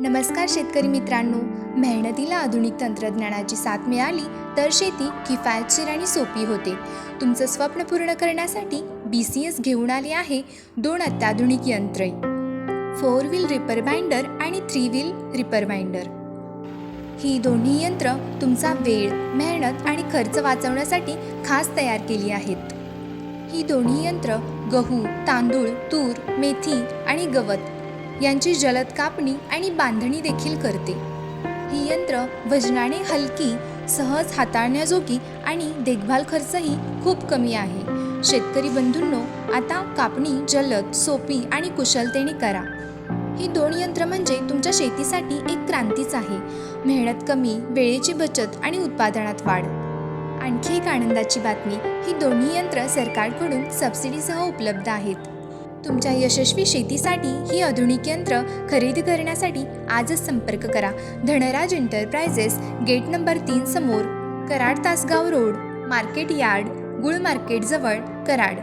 नमस्कार शेतकरी मित्रांनो मेहनतीला आधुनिक तंत्रज्ञानाची साथ मिळाली तर शेती किफायतशीर आणि सोपी होते. तुमचं स्वप्न पूर्ण करण्यासाठी बी सी एस घेऊन आले आहे दोन अत्याधुनिक यंत्रे. फोर व्हील रिपर बाइंडर आणि थ्री व्हील रिपर बाइंडर ही दोन्ही यंत्र तुमचा वेळ मेहनत आणि खर्च वाचवण्यासाठी खास तयार केली आहेत. ही दोन्ही यंत्र गहू तांदूळ तूर मेथी आणि गवत यांची जलद कापणी आणि बांधणी देखील करते. ही यंत्र वजनाने हलकी सहज हाताळण्याजोगी आणि देखभाल खर्चही खूप कमी आहे. शेतकरी बंधूंनो आता कापणी जलद सोपी आणि कुशलतेने करा. ही दोन यंत्र म्हणजे तुमच्या शेतीसाठी एक क्रांतीच आहे. मेहनत कमी वेळेची बचत आणि उत्पादनात वाढ. आणखी एक आनंदाची बातमी ही दोन्ही यंत्र सरकारकडून सबसिडीसह उपलब्ध आहेत. तुमच्या यशस्वी शेतीसाठी ही आधुनिक यंत्र खरेदी करण्यासाठी आजच संपर्क करा. धनराज एंटरप्राइजेस गेट नंबर तीन समोर Karad Tasgaon road market yard गुळ मार्केट जवळ कराड.